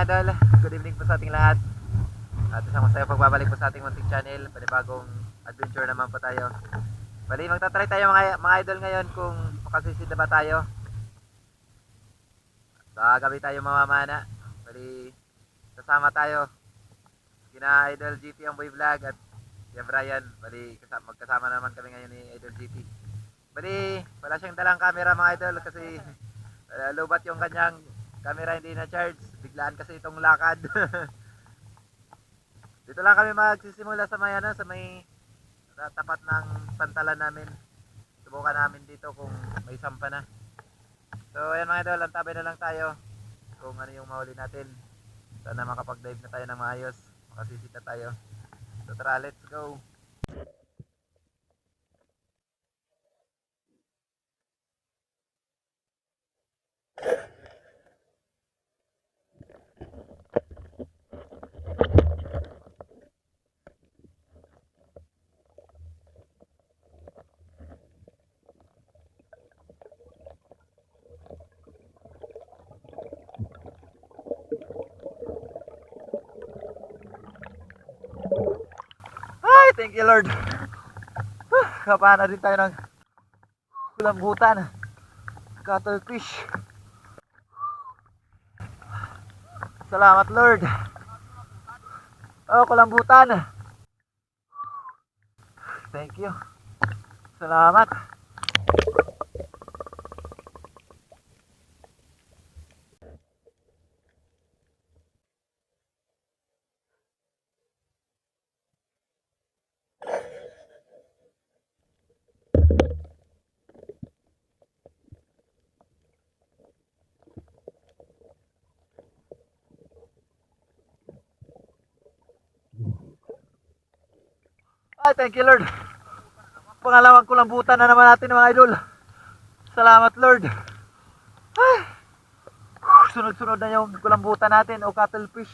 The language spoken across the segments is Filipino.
idol, good evening po sa ating lahat. At isang masaya pagbabalik po sa ating munting channel. Panibagong adventure naman po tayo. Bali, magtatry tayo mga, mga idol ngayon kung makasisid na ba tayo. Sa gabi tayo mamamana. Bali, kasama tayo. Kina Idol GT ang boy vlog at Kuya Brian. Bali, kasama, magkasama naman kami ngayon ni Idol GT. Bali, wala siyang dalang camera mga idol kasi uh, lobat yung kanyang camera hindi na charge. Biglaan kasi itong lakad. Dito lang kami magsisimula sa may ano, sa may tapat ng pantalan namin. Subukan namin dito kung may sampa na. So ayan mga idol, antabay na lang tayo kung ano yung mahuli natin. Sana makapag-dive na tayo ng maayos. Makasisit na tayo. So tara, let's go. Ay, thank you Lord. Kapana din tayo ng kulambutan. Cuttlefish. Salamat Lord. Oh, kulambutan. Thank you. Salamat. Thank you Lord. Pangalawang kulambutan na naman natin mga idol. Salamat Lord. Sunod-sunod na yung kulambutan natin o cuttlefish.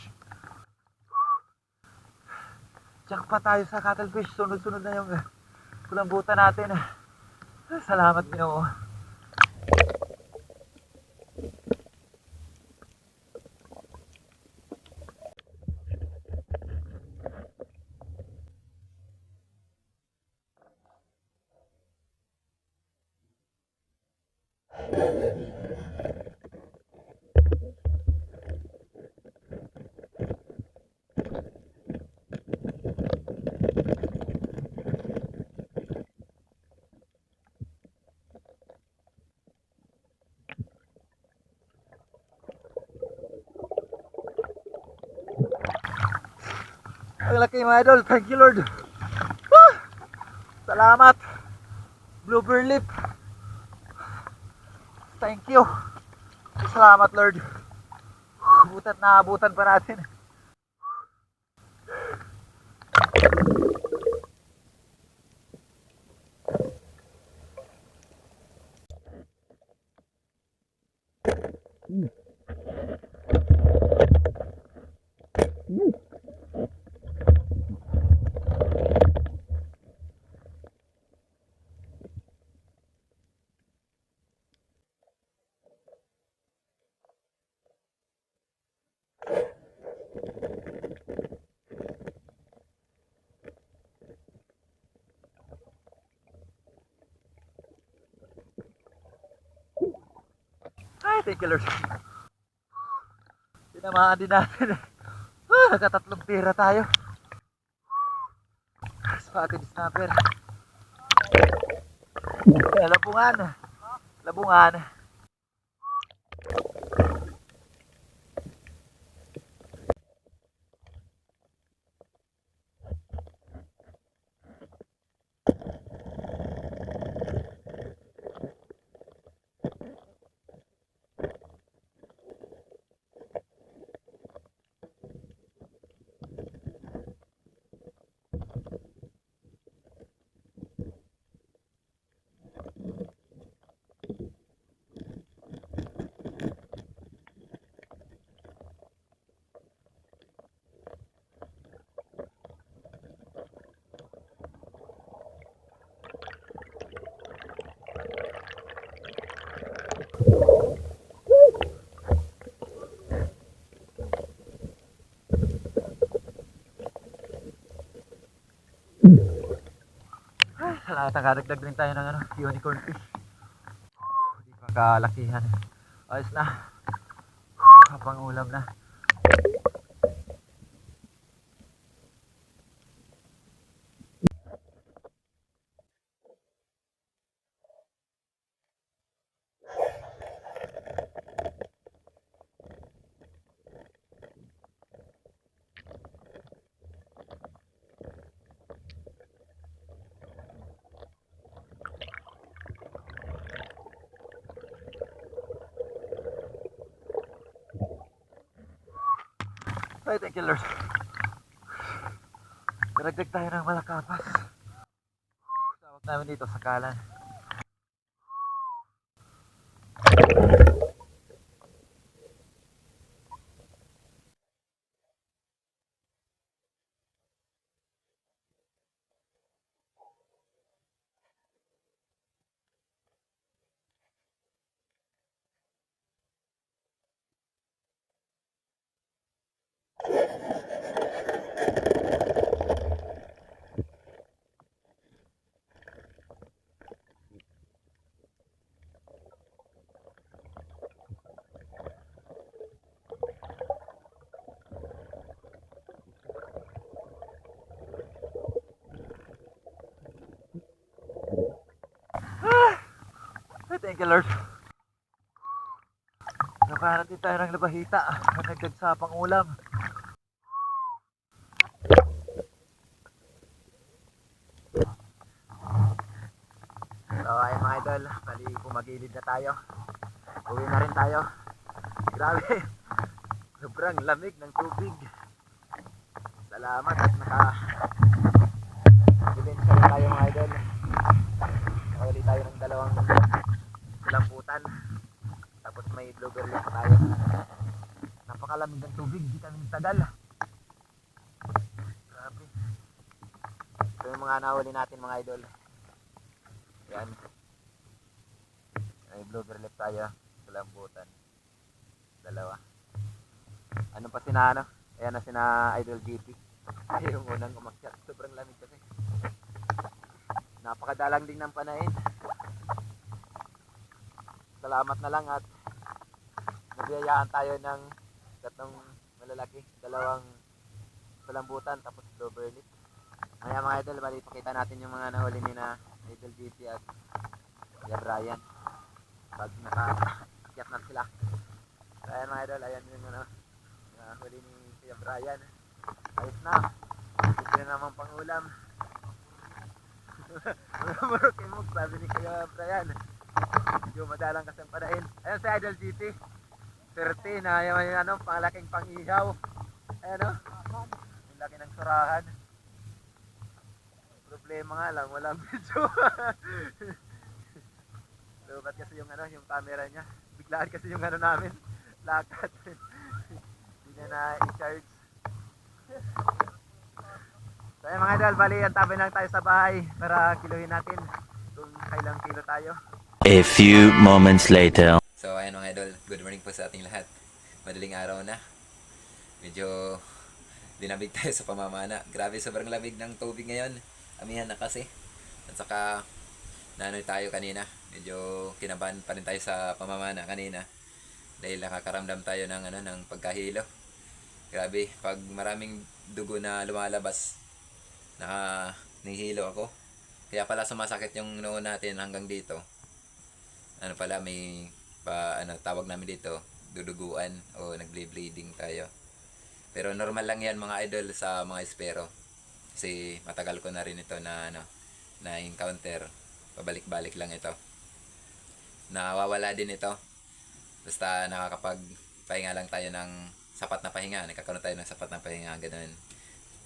Jackpot tayo sa cuttlefish. Sunod-sunod na yung kulambutan natin. Salamat Ginoo. Ang laki mga idol. Thank you Lord. Salamat. Blooper lip. Thank you. Salamat Lord. Butat na abutan pa natin. Ay, Lord. Tinamaan din natin. Ah, nakatatlong pera tayo. Spotted snapper. Labungan. Labungan. Nakadagdag din tayo ng ano, unicorn fish. Hindi pa kalakihan. Ayos na. Kapang ulam na. Ay, thank you Lord. Daragdag tayo ng malakapas. Tawag namin dito sa kalan. Lord. Nakahanap din tayo ng labahita. Nagdag sa pang ulam. So ayun mga idol, bali pumagilid na tayo. Uwi na rin tayo. Grabe. Sobrang lamig ng tubig. Salamat at naka Ebidensya rin tayo mga idol. Nakawali tayo ng dalawang lamputan. Tapos may bloober lake tayo. Napakalamig ng tubig, di kami tagal. Grabe. Ito yung mga nahuli natin mga idol. Yan. May bloober lake tayo sa lamputan. Dalawa. Ano pa sina ano? Ayan na sina Idol GP. Ay, yung unang umakyat. Sobrang lamig kasi. Napakadalang din ng panain. Salamat na lang at nabiyayaan tayo ng tatlong malalaki, dalawang palambutan tapos bloober lip. Maya mga idol, bali pakita natin yung mga nahuli ni na Idol GP at Kuya Brian. Pag nakaakyat na sila. So, ayan mga idol, ayan yung ano, nahuli ni Kuya Brian. Ayos na. Ito na naman pangulam. Mga kimog, sabi ni Kuya Brian. Medyo madalang kasi ang panahin. Ayan si Idol GP. 30 na yung, yung ano, panglaking pangihaw. Ayan o. Yung laki ng surahan. Problema nga lang, walang video. Lubat kasi yung ano, yung camera niya. Biglaan kasi yung ano namin. Lakat. Hindi na i-charge. So ayun mga idol, bali antabay lang tayo sa bahay para kiluhin natin kung kailang kilo tayo. A few moments later. So ayan mga idol, good morning po sa ating lahat. Madaling araw na. Medyo dinamig tayo sa pamamana. Grabe sobrang lamig ng tubig ngayon. Amihan na kasi. At saka nanoy tayo kanina. Medyo kinabahan pa rin tayo sa pamamana kanina. Dahil nakakaramdam tayo ng ano ng pagkahilo. Grabe, pag maraming dugo na lumalabas, naka nihilo ako. Kaya pala sumasakit yung noo natin hanggang dito ano pala may pa ano tawag namin dito duduguan o nagle-bleeding tayo. Pero normal lang 'yan mga idol sa mga espero. Kasi matagal ko na rin ito na ano na encounter. Pabalik-balik lang ito. Nawawala din ito. Basta nakakapag pahinga lang tayo ng sapat na pahinga. Nagkakaroon tayo ng sapat na pahinga. Ganun.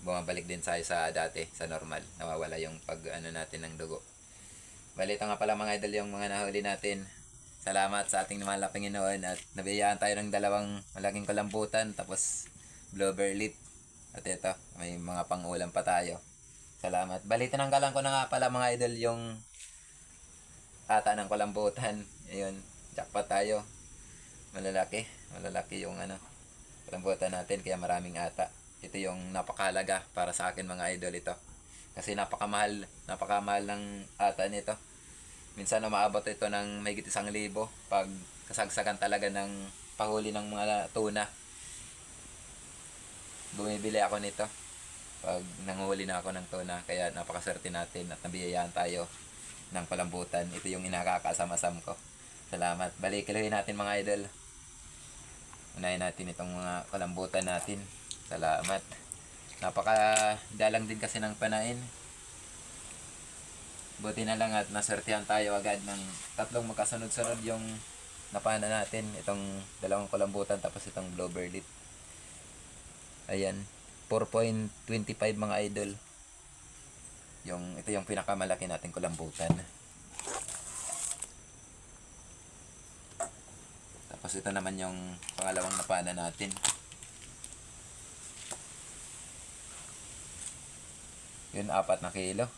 Bumabalik din tayo sa dati, sa normal. Nawawala yung pag ano natin ng dugo. Balita nga pala mga idol yung mga nahuli natin. Salamat sa ating mahal na Panginoon at nabiyayaan tayo ng dalawang malaking kalambutan tapos bloober lip. At ito, may mga pangulam pa tayo. Salamat. Balita ng galang ko na nga pala mga idol yung ata ng kalambutan. Ayun, jackpot tayo. Malalaki. Malalaki yung ano, kalambutan natin kaya maraming ata. Ito yung napakahalaga para sa akin mga idol ito. Kasi napakamahal, napakamahal ng ata nito. Minsan umaabot ito ng may isang libo pag kasagsagan talaga ng pahuli ng mga tuna. Bumibili ako nito pag nanguhuli na ako ng tuna. Kaya napakaswerte natin at nabiyayaan tayo ng palambutan. Ito yung inakakasama-sam ko. Salamat. Balik, kiluhin natin mga idol. Unahin natin itong mga kalambutan natin. Salamat. Napaka dalang din kasi ng panain. Buti na lang at nasortihan tayo agad ng tatlong magkasunod-sunod yung napana natin. Itong dalawang kalambutan tapos itong bluebird Ayan. 4.25 mga idol. Yung, ito yung pinakamalaki nating kulambutan. Tapos ito naman yung pangalawang napana natin. Yun, apat na kilo.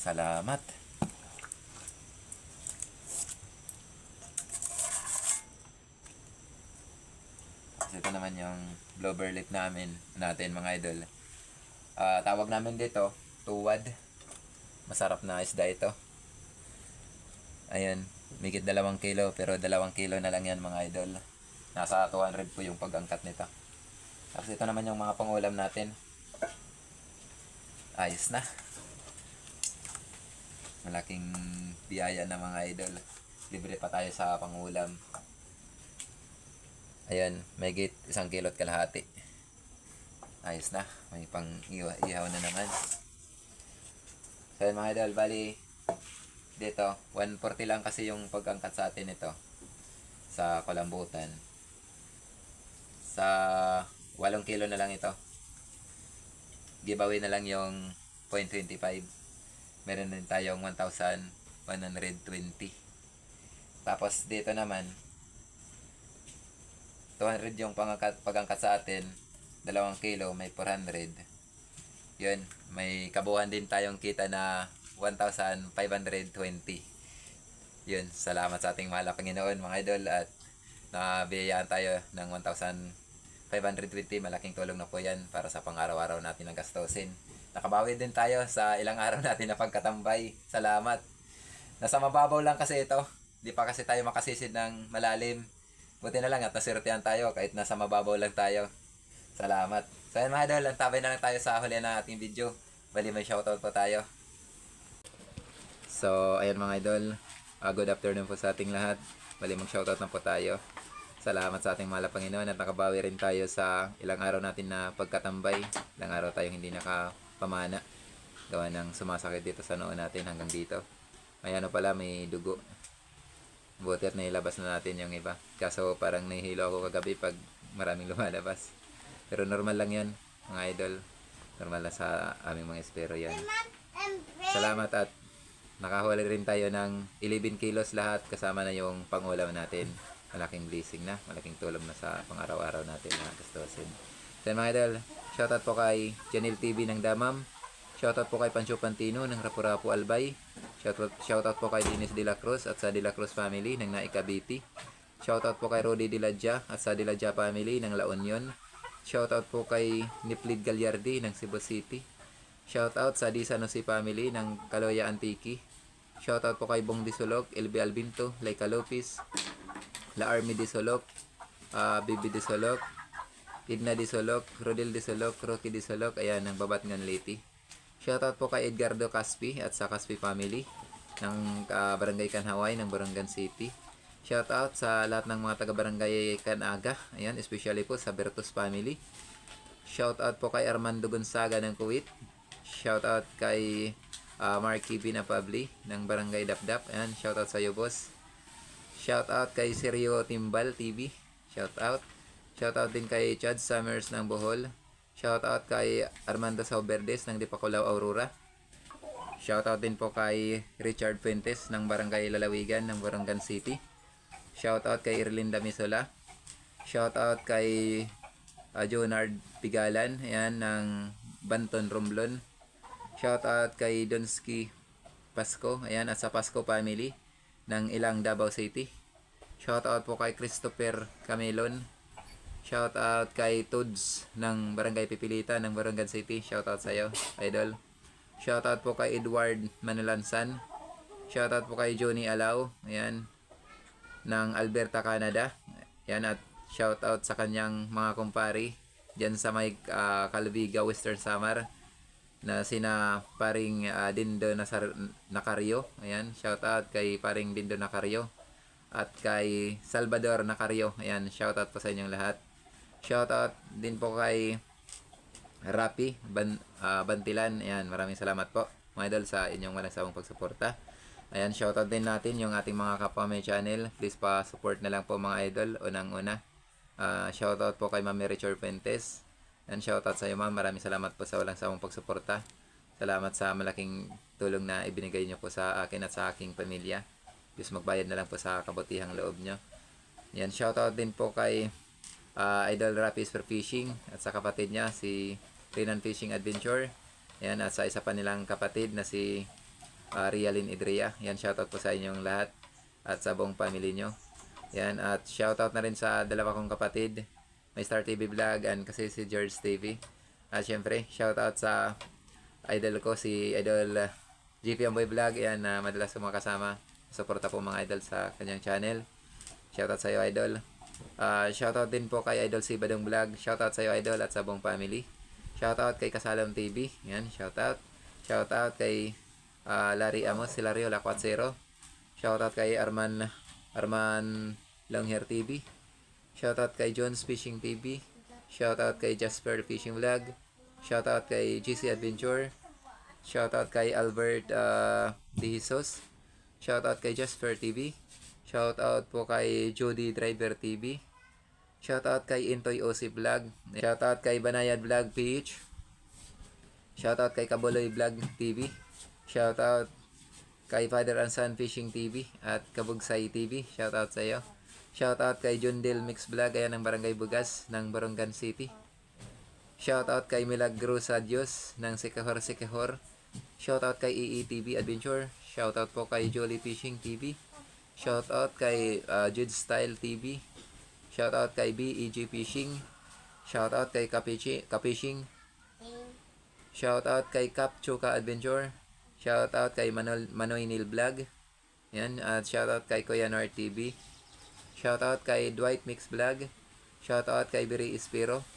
Salamat. Tapos ito naman yung blowber lip namin, natin mga idol. Ah, tawag namin dito, tuwad. Masarap na isda ito. Ayan, migit dalawang kilo, pero dalawang kilo na lang yan mga idol. Nasa 200 po yung pag-angkat nito. Tapos ito naman yung mga pangulam natin. Ayos na. Malaking biyaya na mga idol. Libre pa tayo sa pangulam. Ayan, may gate isang kilot kalahati. Ayos na. May pang iwa, ihaw na naman. So yun mga idol, bali dito, 140 lang kasi yung pagangkat sa atin ito sa Kalambutan. Sa 8 kilo na lang ito. Giveaway na lang yung 0.25. Meron din tayong 1,120. Tapos dito naman, 200 yung pangangkat, pagangkat sa atin, 2 kilo, may 400. Yun, may kabuuan din tayong kita na 1,520. Yun, salamat sa ating mahal na Panginoon mga idol at nabiyayaan tayo ng 1,520. Malaking tulong na po yan para sa pang-araw-araw natin ng gastusin. Nakabawi din tayo sa ilang araw natin na pagkatambay. Salamat. Nasa mababaw lang kasi ito. Di pa kasi tayo makasisid ng malalim. Buti na lang at nasirtihan tayo kahit nasa mababaw lang tayo. Salamat. So yun mga idol, antabay na lang tayo sa huli ng ating video. Bali may shoutout po tayo. So, ayan mga idol. Ah, good afternoon po sa ating lahat. Bali mag-shoutout na po tayo. Salamat sa ating mahal Panginoon at nakabawi rin tayo sa ilang araw natin na pagkatambay. Ilang araw tayong hindi nakapamana. Gawa ng sumasakit dito sa noo natin hanggang dito. Ay ano pala, may dugo. Buti at nailabas na natin yung iba. Kaso parang nahihilo ako kagabi pag maraming lumalabas. Pero normal lang yan, mga idol. Normal lang sa aming mga espero yan. Salamat at nakahuli rin tayo ng 11 kilos lahat kasama na yung pangulam natin. Malaking blessing na, malaking tulong na sa pang-araw-araw natin na gastusin. Yun, mga idol, shoutout po kay Janil TV ng Damam. Shoutout po kay Pancho Pantino ng Rapu-Rapu Albay. Shoutout, shoutout po kay Dennis De La Cruz at sa De La Cruz family ng Naikabiti. Shoutout po kay Rodi Diladja at sa Diladja family ng La Union. Shoutout po kay Niplid Gagliardi ng Cebu City. Shoutout sa Di Sanosi family ng Kaloya Antiki. Shoutout po kay Bong Disolog, LB Albinto, Laika Lopez, La Army Disolog, uh, Bibi Disolog, Idna Disolog, Rodel Disolog, Rocky Disolog, ayan, ng Babatngan Lady. Shoutout po kay Edgardo Caspi at sa Caspi family ng ah, Barangay Kanhaway ng Barangan City. Shoutout sa lahat ng mga taga-barangay Kanaga. Ayan, especially po sa Bertus family. Shoutout po kay Armando Gonzaga ng Kuwait. Shoutout kay uh, Marky Binapabli ng Barangay Dapdap. Ayan, shoutout sa iyo, boss. Shoutout kay Sergio Timbal TV. Shoutout. Shoutout din kay Chad Summers ng Bohol. Shoutout kay Armando Sauberdes ng Dipakulaw, Aurora. Shoutout din po kay Richard Fuentes ng Barangay Lalawigan ng Barangan City. Shoutout kay Irlinda Misola. Shoutout kay uh, Jonard Pigalan, ayan, ng Banton Romblon. Shoutout kay Donsky Pasko, ayan, at sa Pasko family ng Ilang Davao City. Shoutout po kay Christopher Camelon. Shout out kay Tuds ng Barangay Pipilita ng Barangan City. Shout out sa iyo, idol. Shout out po kay Edward Manalansan. Shout out po kay Johnny Alao. Ayan. Ng Alberta, Canada. Ayan at shout out sa kanyang mga kumpari diyan sa may ah, Calviga, Western Samar na sina paring ah, Dindo Nasar Nacario. Ayan, shout out kay paring Dindo Nacario at kay Salvador Nacario. Ayan, shout out po sa inyong lahat. Shout out din po kay Rapi Ban, ah, Bantilan. Ayan, maraming salamat po mga idol sa inyong walang sawang pagsuporta. Ayan, shoutout din natin yung ating mga kapwa may channel. Please pa support na lang po mga idol. Unang-una. Ah, shoutout po kay Ma'am Richard Fuentes. And shoutout sa iyo ma'am. Maraming salamat po sa walang sawang pagsuporta. Salamat sa malaking tulong na ibinigay niyo po sa akin at sa aking pamilya. Diyos magbayad na lang po sa kabutihang loob niyo. Yan, shoutout din po kay ah, Idol Rapis for Fishing at sa kapatid niya si Renan Fishing Adventure. Yan, at sa isa pa nilang kapatid na si uh, Rialin Idria. Yan, shoutout po sa inyong lahat at sa buong family nyo. Yan, at shoutout na rin sa dalawa kong kapatid, may Star TV Vlog and kasi si George TV. At syempre, shoutout sa idol ko, si Idol uh, GP Amboy Vlog. Yan, na madalas ko. Suporta po mga idol sa kanyang channel. Shoutout sa iyo, idol. Uh, shoutout din po kay Idol si Badong Vlog. Shoutout sa iyo, idol, at sa buong family. Shoutout kay Kasalam TV. Yan, shoutout. Shoutout kay ah, Larry Amos, si Larry Ola 40. Shoutout kay Arman Arman Longhair TV. Shoutout kay Jones Fishing TV. Shoutout kay Jasper Fishing Vlog. Shoutout kay GC Adventure. Shoutout kay Albert uh, De Jesus. Shoutout kay Jasper TV. Shoutout po kay Jody Driver TV. Shoutout kay Intoy OC Vlog. Shoutout kay Banayad Vlog PH. Shoutout kay Kabuloy Vlog TV. Shoutout kay Father and Son Fishing TV at Kabugsay TV. Shoutout sa iyo. Shoutout kay Jundil Mix Vlog ayan ng Barangay Bugas ng Barongan City. Shoutout kay Milagro sa Diyos ng Sikahor Sikahor. Shoutout kay EETV Adventure. Shoutout po kay Jolly Fishing TV. Shoutout kay uh, Jude Style TV. Shoutout kay BEG Fishing. Shoutout kay Kapichi, Kapishing. Shoutout kay Cap Chuka Adventure. Shoutout kay Manol, Manoy Neil Vlog. Yan. At shoutout kay Kuya Nor TV. Shoutout kay Dwight Mix Vlog. Shoutout kay Biri Ispiro.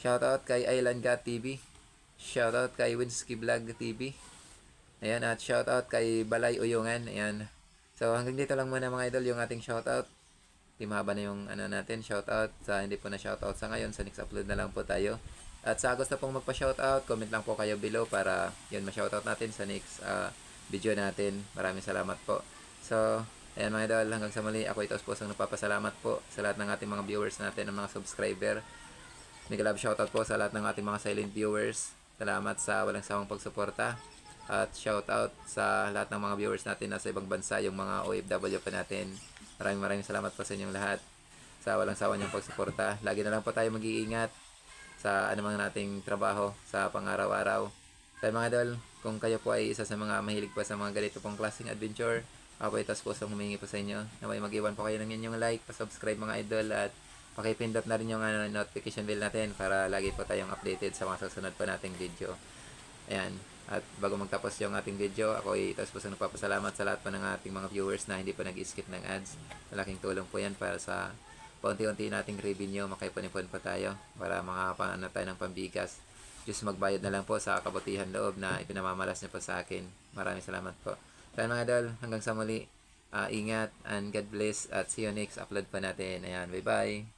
Shoutout kay Island Gat TV. Shoutout kay Winsky Vlog TV. Ayan. At shoutout kay Balay Uyungan. Ayan. So hanggang dito lang muna mga idol yung ating shoutout. Di mahaba na yung ano natin, shoutout. Sa hindi po na shoutout sa ngayon, sa next upload na lang po tayo. At sa gusto pong magpa-shoutout, comment lang po kayo below para yun ma-shoutout natin sa next ah, video natin. Maraming salamat po. So, ayan mga idol, hanggang sa muli, ako ito pusong nagpapasalamat po sa lahat ng ating mga viewers natin, ng mga subscriber. Mega love shoutout po sa lahat ng ating mga silent viewers. Salamat sa walang sawang pagsuporta. At shoutout sa lahat ng mga viewers natin na sa ibang bansa, yung mga OFW pa natin. Maraming maraming salamat po sa inyong lahat sa walang sawa niyong pagsuporta. Lagi na lang po tayo mag-iingat sa anumang nating trabaho sa pang-araw-araw. Kaya mga idol, kung kayo po ay isa sa mga mahilig po sa mga ganito pong klaseng adventure, ako ay tas po sa humingi po sa inyo na may mag-iwan po kayo ng inyong like, pa-subscribe mga idol at pakipindot na rin yung ano, notification bell natin para lagi po tayong updated sa mga susunod pa nating video. Ayan. At bago magtapos yung ating video, ako ay tapos po sa nagpapasalamat sa lahat po ng ating mga viewers na hindi pa nag-skip ng ads. Malaking tulong po yan para sa paunti-unti nating revenue, makaipon-ipon pa tayo para makapaano tayo ng pambigas. Diyos magbayad na lang po sa kabutihan loob na ipinamamalas niyo po sa akin. Maraming salamat po. Kaya mga idol, hanggang sa muli, ah, ingat and God bless at see you next upload pa natin. Ayan, bye-bye!